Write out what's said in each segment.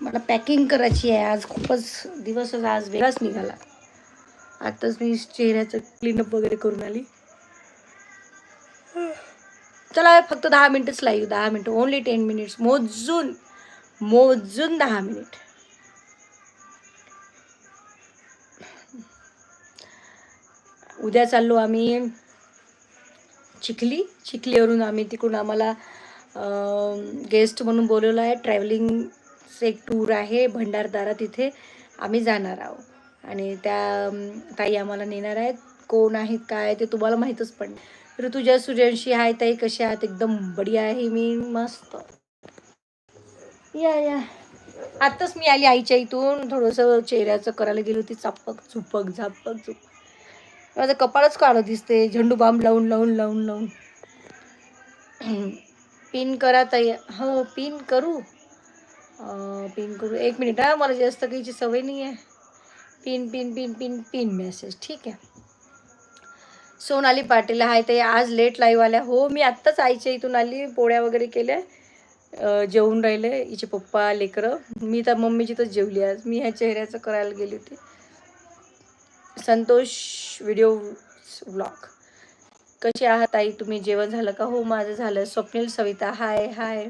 मला पॅकिंग करायची आहे. आज खूपच दिवसच आज वेगळाच निघाला. आताच मी चेहऱ्याचं क्लीनअप वगैरे करून आली. चला फक्त दहा मिनिटच लाईव्ह दहा मिनिटं ओनली टेन मिनिट्स मोजून मोजून दहा मिनिट उद्या चाललो आम्ही चिखली. चिखलीवरून आम्ही तिकडून आम्हाला गेस्ट म्हणून बोलवलं आहे. ट्रॅव्हलिंग एक टूर आहे भंडारदारा तिथे. आम्ही जाणार आहोत. आणि त्या ताई आम्हाला नेणार आहेत. कोण आहेत काय ते तुम्हाला माहीतच पण ऋतुजा सूर्यांशी हाय ताई कशा आहात? एकदम बढिया आहे. मी मस्त. या या. आत्ताच मी आली आईच्या इथून. थोडंसं चेहऱ्याचं करायला गेली होती. चापक झुपक झापक झुपक माझं कपाळच काळं दिसते झेंडू बाम लावून लावून लावून लावून. पिन करा ताई. हो पिन करू. पिन करू. एक मिनिट हा मला जास्त काहीची सवय नाही आहे pin pin pin pin pin message ठीक आहे. सोनाली पाटील हाय ते आज लेट लाईव्ह आल्या. हो मी आत्ताच आईच्या इथून आली पोळ्या वगैरे केल्या. जेवून राहिले हिचे पप्पा लेकरं. मी तर मम्मीची तर जेवली आज. मी ह्या चेहऱ्याचं करायला गेली होती. संतोष व्हिडिओ व्लॉग कसे आहात आई तुम्ही जेवण झालं का? हो माझं झालं. स्वप्नील सविता हाय हाय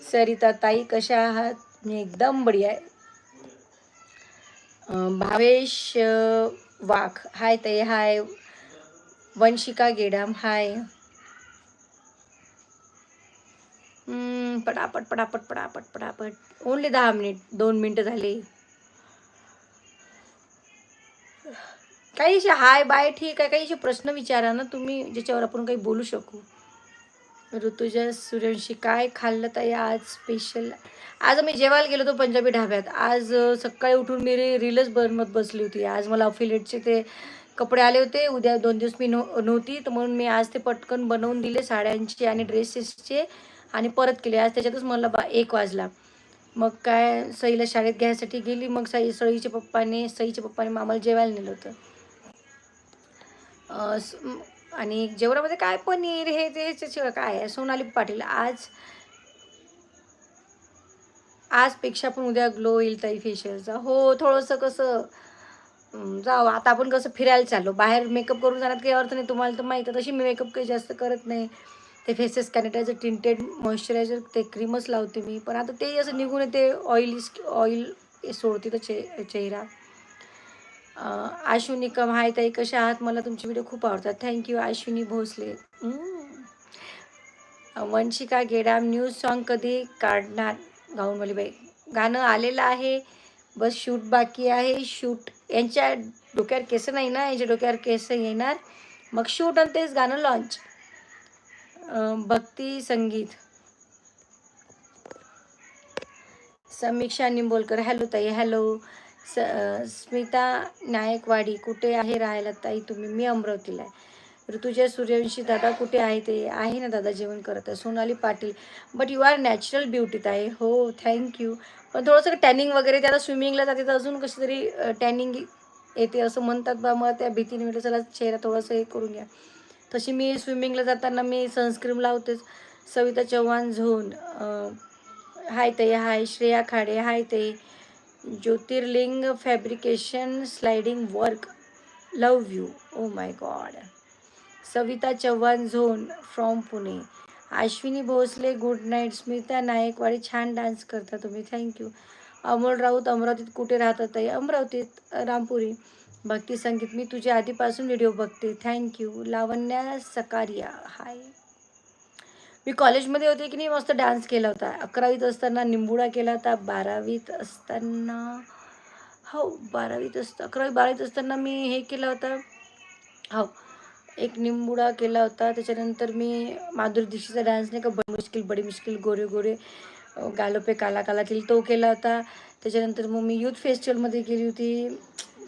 सरिता ताई कशा आहात? मी एकदम बढिया आहे. भावेश वाघ. हाय ताई हाय. वंशिका गेडाम हाय. पटापट पटापट पटापट पटापट. ओनली दहा मिनिट दोन मिनटं झाली. काही असे हाय बाय ठीक आहे. काही असे प्रश्न विचारा ना तुम्ही ज्याच्यावर आपण काही बोलू शकू. ऋतुजा सूर्यवंशी काय खाल्लं ताई आज स्पेशल आज आम्ही जेवायला गेलो होतो पंजाबी ढाब्यात. आज सकाळी उठून मी री रीलच बनवत बसली होती. आज मला अफिलेटचे ते कपडे आले होते. उद्या दोन दिवस मी नव्ह नव्हती तर म्हणून मी आज ते पटकन बनवून दिले साड्यांचे आणि ड्रेसेसचे आणि परत केले. आज त्याच्यातच मला बा एक वाजला. मग काय सईला शाळेत घ्यायसाठी गेली. मग सई सईच्या पप्पाने सईच्या पप्पाने मामाला जेवायला नेलं होतं. आणि जेवणामध्ये काय पनीर हे ते ह्याच्याशिवाय काय आहे सोनाली पाटील. आज आजपेक्षा पण उद्या ग्लो येईल ताई फेशियलचा. हो थोडंसं कसं जाऊ आता आपण कसं फिरायला चाललो. बाहेर मेकअप करून जाण्यात काही अर्थ नाही. तुम्हाला तर माहीत आहे तशी मी मेकअप काही जास्त करत नाही. ते फेसेस कॅनिटायझर टिंटेड मॉइश्चरायझर ते क्रीमच लावते मी. पण आता ते असं निघून येते ऑइली ऑइल सोडते तर चे चेहरा. आश्विनी कम हाय ताई कशा आहात? मला तुमचे व्हिडिओ खूप आवडतात. Thank you Ashwini Bhosale. Vanshika Gedam news song कधी काढणार? गाऊनवाली बाई. गाणं आलेलं आहे. बस शूट बाकी आहे. शूट यांच्या डोक्यावर केस नाही ना? यांच्या डोक्यावर केस येणार. मग शूट आणि तेच गाणं लॉन्च भक्ती संगीत. समीक्षा निंबोलकर. हॅलो ताई हॅलो स स्मिता नायकवाडी कुठे आहे राहायला ताई तुम्ही? मी अमरावतीला आहे. ऋतुजा सूर्यवंशी दादा कुठे आहे? ते आहे ना दादा जेवण करत आहे. Sonali Patil. But you are natural ब्युटीत आहे हो थँक्यू पण थोडंसं टॅनिंग वगैरे त्याला स्विमिंगला जाते तर अजून कशी तरी टॅनिंग येते असं म्हणतात बा. मला त्या भीतीने म्हटलं चला चेहरा थोडंसं हे करून घ्या. तशी मी स्विमिंगला जाताना मी सनस्क्रीम लावतेच. सविता चव्हाण झोन. हाय ताई हाय. श्रेया खाडे हाय ते Jyotirling fabrication sliding work. Love you. Oh my god. Savita Chavan zone from Pune. Ashwini Bhosale good night. Smita Nayakwadi छान डान्स करता तुम्ही. थँक्यू अमोल राऊत अमरावतीत कुठे राहतात ताई? अमरावतीत रामपुरी. भक्ती संगीत. मी तुझ्या आधीपासून व्हिडिओ बघते. थँक्यू लावण्या सकारिया. हाय. मी कॉलेजमध्ये होते की नाही मस्त डान्स केला होता. अकरावीत असताना निंबुडा केला होता बारावीत असताना हो बारावीत असता अकरावी बारावीत असताना मी हे केलं होतं. हो एक निंबुडा केला होता. त्याच्यानंतर मी माधुरी दीक्षितचा डान्स नाही का बडी मुश्किल बडी मुश्किल गोरे गोरे गालोपे गालो पे काला काला केली तो केला होता. त्याच्यानंतर मग मी यूथ फेस्टिवलमध्ये गेली होती.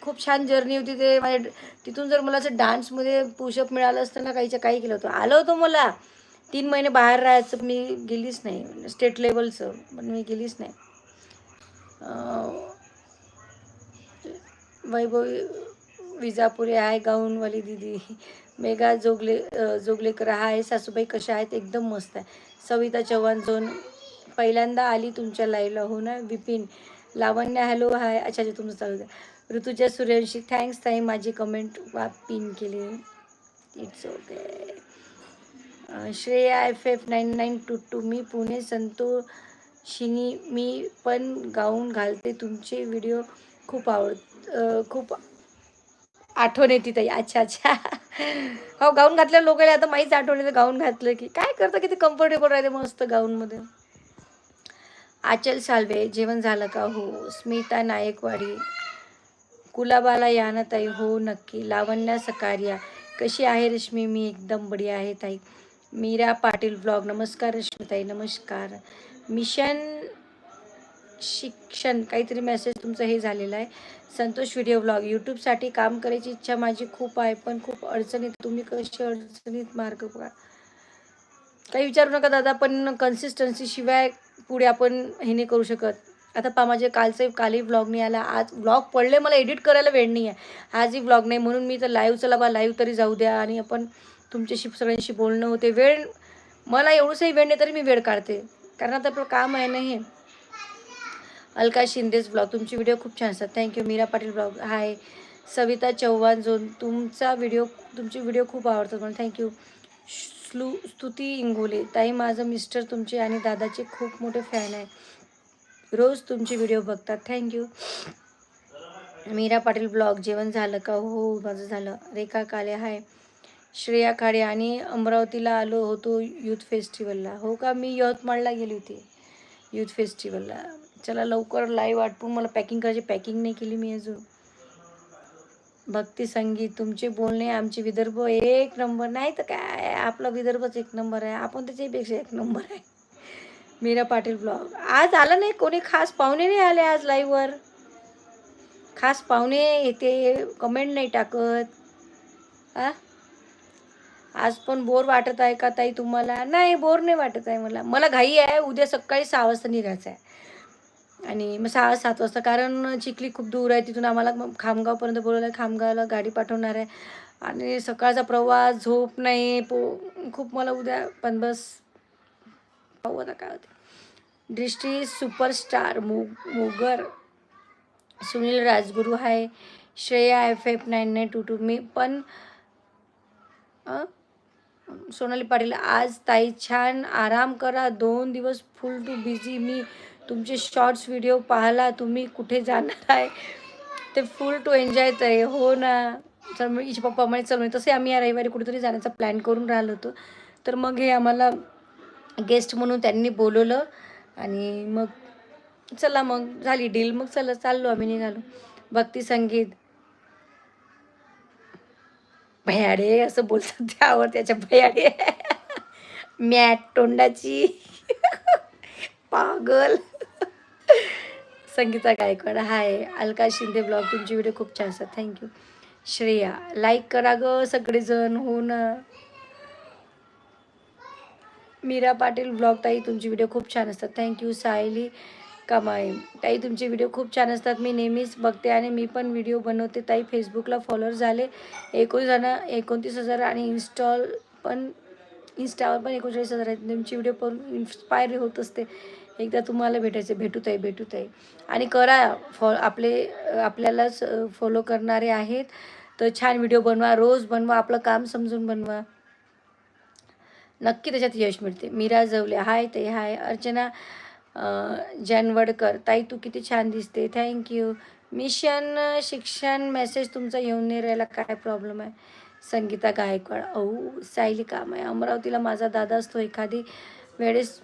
खूप छान जर्नी होती ते. माझ्या तिथून जर मला असं डान्समध्ये पुशअप मिळालं असतं ना काहीच्या काही केलं होतं. आलं होतं मला. तीन महिने बाहेर राहायचं मी गेलीच नाही. म्हणजे स्टेट लेवलचं पण मी गेलीच नाही. वैभवी वैभव विजापुरे आहे गाऊनवाली दिदी मेघा जोगले जोगलेकर आहे सासूबाई कशा आहेत एकदम मस्त आहे. सविता चव्हाण झोन पहिल्यांदा आली तुमच्या लाईव्हला हो ना? विपिन लावण्य हॅलो हाय अच्छा अच्छा तुमचं चालू द्या. ऋतुजा सूर्यवंशी थँक्स ताई माझी कमेंट वा पिन केली. It's okay Shreya F F nine nine two two. मी पुणे संतोषिनी. मी पण गाऊन घालते. तुमचे व्हिडिओ खूप आवड खूप आठवण येते ताई. अच्छा अच्छा. हो गाऊन घातल्या लोकांना आता माहीच आठवण येते गाऊन घातलं की. काय करतं? किती कम्फर्टेबल राहते मस्त गाऊनमध्ये. आचल साल्वे जेवण झालं का? हो. स्मिता नायकवाडी. कुलाबाला या ना ताई. हो नक्की. लावण्या सकार्या. कशी आहे रश्मी? मी एकदम बडी आहे ताई. मीरा पाटील ब्लॉग नमस्कार रश्मिताई नमस्कार. मिशन शिक्षण काहीतरी मेसेज तुमचं हे झालेलं आहे. संतोष व्हिडिओ ब्लॉग यूट्यूबसाठी काम करायची इच्छा माझी खूप आहे पण खूप अडचणीत तुम्ही कशी अडचणीत मार्ग का काही विचारू नका दादा पण कन्सिस्टन्सीशिवाय पुढे आपण हे नाही करू शकत. आता पा माझे कालचे कालही व्लॉग नाही आला. आज व्लॉग पडले मला एडिट करायला वेळ नाही आहे आजही व्लॉग नाही म्हणून मी तर लाईव्ह चला बा लाईव्ह तरी जाऊ द्या. आणि आपण तुमच्याशी सगळ्यांशी बोलणं होते. वेळ मला एवढंसही वेळ नाही तरी मी वेळ काढते. कारण आता आपलं काम आहे ना हे. अलका शिंदेच ब्लॉग तुमचे व्हिडिओ खूप छान असतात. Thank you Meera Patil blog hi Savita Chavan zone. तुमचा व्हिडिओ तुमचे व्हिडिओ खूप आवडतात म्हणून थँक्यू स्लू स्तुती इंगोले. ताई माझं मिस्टर तुमचे आणि दादाचे खूप मोठे फॅन आहे. रोज तुमचे व्हिडिओ बघतात. थँक्यू मीरा पाटील ब्लॉग जेवण झालं का? हो, हो माझं झालं. रेखा काले हाय श्रेया खाडे आणि अमरावतीला आलो होतो यूथ फेस्टिवलला. हो का? मी यवतमाळला गेली होती यूथ फेस्टिवलला. चला लवकर लाईव्ह आटपून मला पॅकिंग करायची. पॅकिंग नाही केली मी अजून. भक्ती संगीत तुमचे बोलणे आमचे विदर्भ एक नंबर नाही तर काय? आपला विदर्भच एक नंबर आहे. आपण त्याच्यापेक्षा एक नंबर आहे. मीरा पाटील ब्लॉग आज आलं नाही कोणी? खास पाहुणे नाही आले आज लाईव्हवर खास पाहुणे येते. कमेंट नाही टाकत. आ? आज पण बोर वाटत आहे का ताई तुम्हाला? नाही बोर नाही वाटत आहे मला. मला घाई आहे. उद्या सकाळी सहा वाजता निघायचं आहे. आणि मग सहा सात वाजता कारण चिखली खूप दूर आहे. तिथून आम्हाला मग खामगावपर्यंत बोलवलं आहे खामगावला गाडी पाठवणार आहे. आणि सकाळचा प्रवास झोप नाही. पो खूप मला उद्या पण बस. पाहू आता काय होते. दृष्टी सुपरस्टार मो मोगर. सुनील राजगुरू आहे. Shreya F F nine nine two two मी पण सोनाली पाटील आज ताई छान आराम करा. दोन दिवस फुल टू बिझी मी तुमचे शॉर्ट्स व्हिडिओ पाहला. तुम्ही कुठे जाणार आहे? ते फुल टू एन्जॉय आहे. हो ना. चल मग हिचे पप्पा म्हणे चल म्हणजे तसे आम्ही या रविवारी कुठेतरी जाण्याचा प्लॅन करून राहिलो होतो. तर मग हे आम्हाला गेस्ट म्हणून त्यांनी बोलवलं आणि मग चला मग झाली डील मग चला चाललो आम्ही निघालो. भक्ती संगीत. भयाडे असं बोलतात त्यावर त्याच्या भयाडे. मॅट तोंडाची. पागल. संगीता गायकवाड हाय. अलका शिंदे ब्लॉग तुमची व्हिडिओ खूप छान असतात. थँक्यू श्रेया लाईक करा ग सगळेजण हो ना. मीरा पाटील ब्लॉग ताई तुमची व्हिडिओ खूप छान असतात. Thank you Sayali. कमाई. ताई तुमचे व्हिडिओ खूप छान असतात. मी नेहमीच बघते आणि मी पण व्हिडिओ बनवते. ताई फेसबुकला फॉलोअर झाले. एकोणीस जण एकोणतीस हजार आणि इन्स्टॉल पण इन्स्टावर पण एकोणचाळीस हजार आहेत. तुमची व्हिडिओ पण इन्स्पायर होत असते. एकदा तुम्हाला भेटायचं भेटूत आहे भेटूत आहे आणि करा. फॉ आपले आपल्यालाच फॉलो करणारे आहेत. तर छान व्हिडिओ बनवा. रोज बनवा. आपलं काम समजून बनवा. नक्की त्याच्यात यश मिळते. मीरा जवले. हाय ते हाय अर्चना जानवडकर ताई तू किती छान दिसते. थँक्यू मिशन शिक्षण मेसेज तुमचा येऊन नाही राहिला. काय प्रॉब्लेम आहे? संगीता गायकवाड. अहो सायली काम आहे. अमरावतीला माझा दादा असतो एखादी वेळेस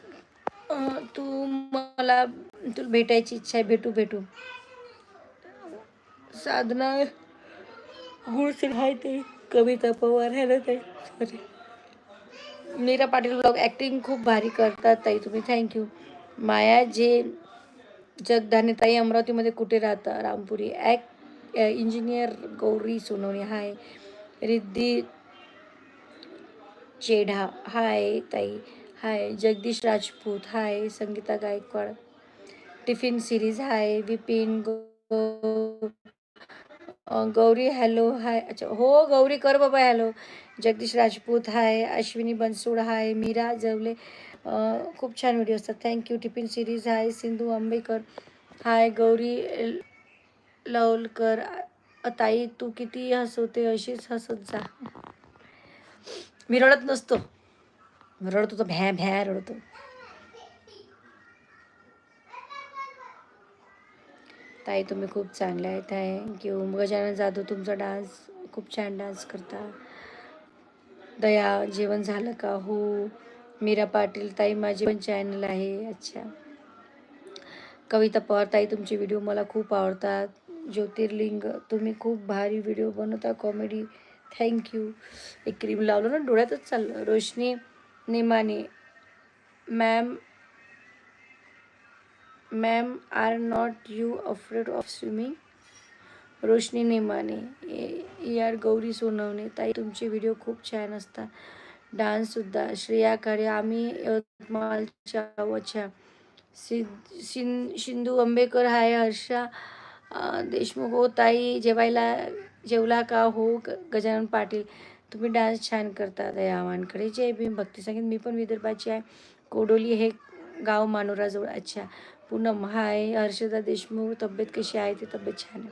तू मला तुला भेटायची इच्छा आहे. भेटू भेटू. साधना गुळसिंग आहे ते कविता पवार आहे ना ते sorry Meera Patil blog acting खूप भारी करतात ताई तुम्ही. थँक्यू माया जे जगदाने ताई अमरावतीमध्ये कुठे राहता? Rampuri. Act engineer Gauri Sonawane. Hi. Riddhi Chedha. Hi ताई. Hi. Jagdish Rajput. Hi. Sangeeta Gaikwad. Tiffin series. Hi. Vipin गो गौरी हॅलो. हाय. अच्छा हो गौरी कर बाबा hello. Jagdish Rajput. Hi. Ashwini Bansud. Hi. Meera Javale. खूप छान व्हिडिओ असतात. Thank you tiffin series hi Sindhu Ambekar hi Gauri Lavalkar ताई तू किती हसवते अशीच हसत जा. मी रडत नसतो. रडतो तो भ्या भ्या रडतो. ताई तुम्ही खूप चांगले आहे थँक्यू गजानन जाधव तुमचा डान्स खूप छान डान्स करता. दया जेवण झालं का? हो. मीरा पाटील ताई माझे पण चॅनल आहे. अच्छा. कविता पवार ताई तुमचे व्हिडिओ मला खूप आवडतात. ज्योतिर्लिंग तुम्ही खूप भारी व्हिडिओ बनवता. कॉमेडी थँक्यू एक क्रीम लावलं ना डोळ्यातच चाललं. Roshni Nemane. Ma'am ma'am are not you afraid of swimming Roshni Nemane. A R Gauri Sonawane. ताई तुमचे व्हिडिओ खूप छान असतात. डान्ससुद्धा. श्रेया खरे आम्ही यवतमाळच्या वच्या सिद शिंदू आंबेकर हाय हर्षा देशमुख. हो ताई जेवायला जेवला का? हो ग- गजानन पाटील. तुम्ही डान्स छान करता दया वानकडे जय भीम. भक्ती संगीत. मी पण विदर्भाची आहे. कोडोली हे गाव मानोराजवळ. अच्छा. पूनम हाय हर्षदा देशमुख. तब्येत कशी आहे? ती तब्येत छान आहे.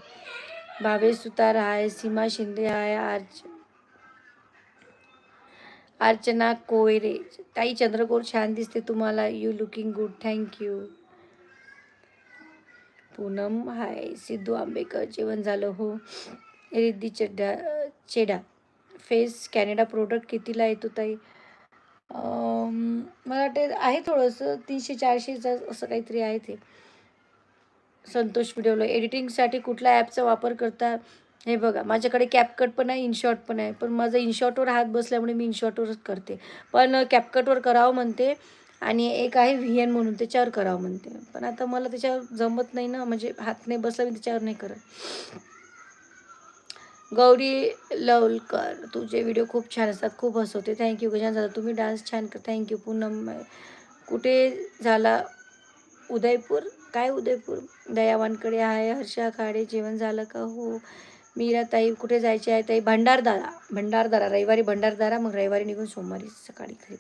भावेश सुतार हाय सीमा शिंदे हाय आर्च अर्चना कोयरे. ताई चंद्रकोर छान दिसते तुम्हाला. You looking good thank you Poonam hi Siddhu Ambekar जेवण झालं हो. Riddhi Chadha Cheda. Face Canada product कितीला येतो ताई? मला वाटते आहे थोडंसं. तीनशे चारशेचं असं काहीतरी आहे ते. संतोष व्हिडिओला. एडिटिंगसाठी कुठल्या ॲपचा वापर करता हे बघा माझ्याकडे कॅपकट पण आहे इनशॉर्ट पण आहे. पण माझं इनशॉर्टवर हात बसल्यामुळे मी इनशॉर्टवरच करते. पण कॅपकटवर करावं म्हणते आणि एक आहे व्ही एन म्हणून त्याच्यावर करावं म्हणते. पण आता मला त्याच्यावर जमत नाही ना म्हणजे हात नाही बसला मी त्याच्यावर नाही करत. गौरी लवलकर तुझे व्हिडिओ खूप छान असतात खूप हसवते. थँक्यू गजान झालं तुम्ही डान्स छान कर थँक्यू पूनम कुठे झाला उदयपूर? काय उदयपूर? दयावानकडे आहे हर्षा खाडे जेवण झालं का? हो. मीरा ताई कुठे जायचे आहे? ताई भंडारदारा. भंडारदारा रविवारी भंडारदारा मग रविवारी निघून सोमवारी सकाळी घरी.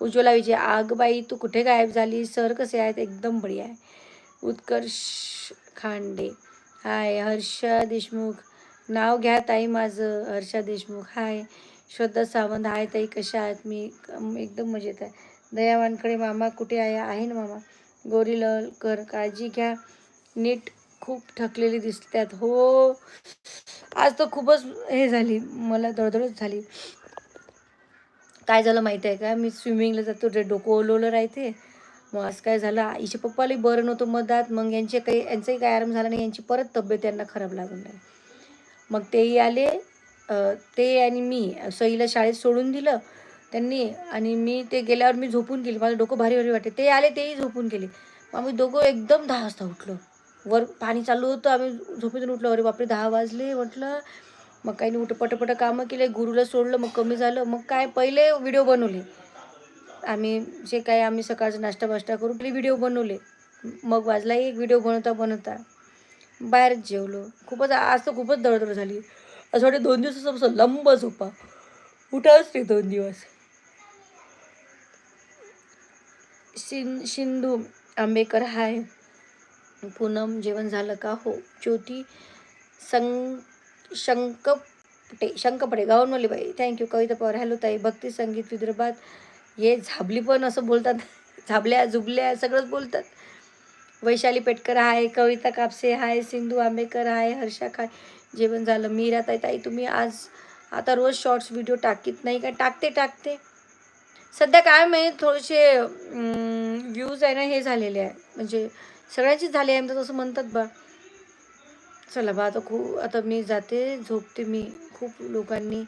उज्ज्वला विजय आग बाई तू कुठे गायब झाली? सर कसे आहेत? एकदम बढिया आहे. उत्कर्ष खांडे. हाय हर्षा देशमुख. नाव घ्या ताई माझं हर्षा देशमुख. हाय श्रद्धा सावंत. हाय ताई कशा आहेत? मी एकदम मजेत आहे. दयावानकडे मामा कुठे आहे? आहे ना मामा? गौरी कर काळजी घ्या. नीट खूप थकलेली दिसतात. हो. आज तर खूपच हे झाली. मला दळदळच झाली. काय झालं माहिती आहे का? मी स्विमिंगला जातो. रे डोकं ओलवलं राहते. मग आज काय झालं? आईच्या पप्पालाही बरं नव्हतं मधात. मग यांचे काही यांचाही काय आराम झाला नाही. यांची परत तब्येत यांना खराब लागून राहिली. मग तेही आले. ते आणि मी सईला शाळेत सोडून दिलं त्यांनी. आणि मी ते गेल्यावर मी झोपून गेली. माझं डोकं भारी भारी वाटते. ते आले तेही झोपून गेले. मग आम्ही दोघं एकदम दहा वाजता उठलो. वर पाणी चालू होतं आम्ही झोपेतून उठलो. अरे बापरे दहा वाजले. म्हटलं मग काही नाही उठ पटपट कामं केले गुरुला सोडलं मग कमी झालं. मग काय पहिले व्हिडिओ बनवले. आम्ही जे काय आम्ही सकाळचा नाश्ता बाष्टा करून पहिले व्हिडिओ बनवले. मग वाजला एक व्हिडिओ बनवता बनवता बाहेरच जेवलो. खूपच आज तर खूपच दळदळ झाली. असं वाटतं दोन दिवस असं बसं लंब झोपा. उठाच ते दोन दिवस. शिन शिंदू आंबेकर हाय. पूनम जेवण झालं का? हो. ज्योती सं शंकपटे शंकपटे गावनवाली बाई थँक्यू कविता पवार. हॅलो ताई. भक्ती संगीत विदर्भात. हे झाबली पण असं बोलतात. झाबल्या झुबल्या सगळंच बोलतात. वैशाली पेटकर हाय. कविता कापसे हाय. सिंधू आंबेकर हाय. हर्षा खाय जेवण झालं. मीरा ताई ताई तुम्ही आज आता रोज शॉर्ट्स व्हिडिओ टाकीत नाही का? टाकते टाकते. सध्या काय माहीत थोडेसे व्ह्यूज आहे ना हे झालेले आहे. म्हणजे सगळ्यांचीच झाले आहे म्हणतात असं म्हणतात बा. चला बा आता खूप आता मी जाते झोपते मी. खूप लोकांनी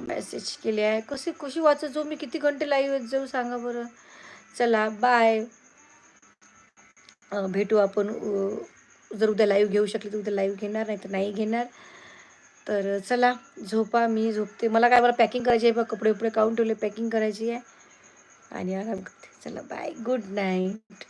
मेसेज केले आहे. कसे कशी वाचत जाऊ मी किती घंटे लाईव्ह येत जाऊ सांगा बरं. चला बाय भेटू आपण जर उद्या लाईव्ह घेऊ शकले तर उद्या लाईव्ह घेणार नाही तर नाही घेणार. तर चला झोपा मी झोपते. मला काय मला पॅकिंग करायची आहे बघ कपडे उपडे काढून ठेवले पॅकिंग करायची आहे. आणि आराम करते. चला बाय गुड नाईट